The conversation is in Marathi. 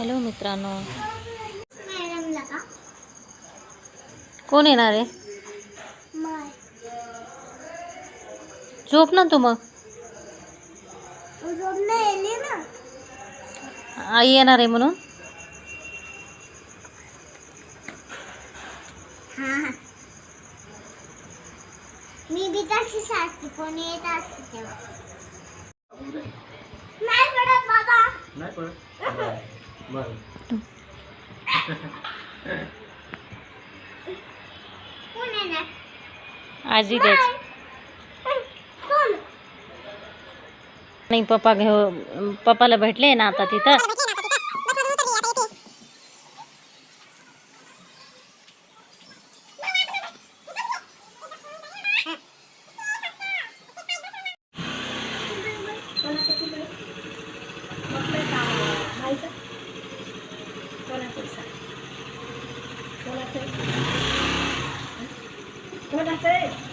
हॅलो मित्रांनो. कोण येणार आहे? माय. झोप ना तू मग. आई येणार आहे म्हणून. मी बी तशीच असते कोणी येत असते तेव्हा. नाही पडत. बाबा. नाही पडत. आजी द्यायची नाही. पप्पा घेऊ पप्पाला भेटले ना आता तिथं. कोणाचं आहे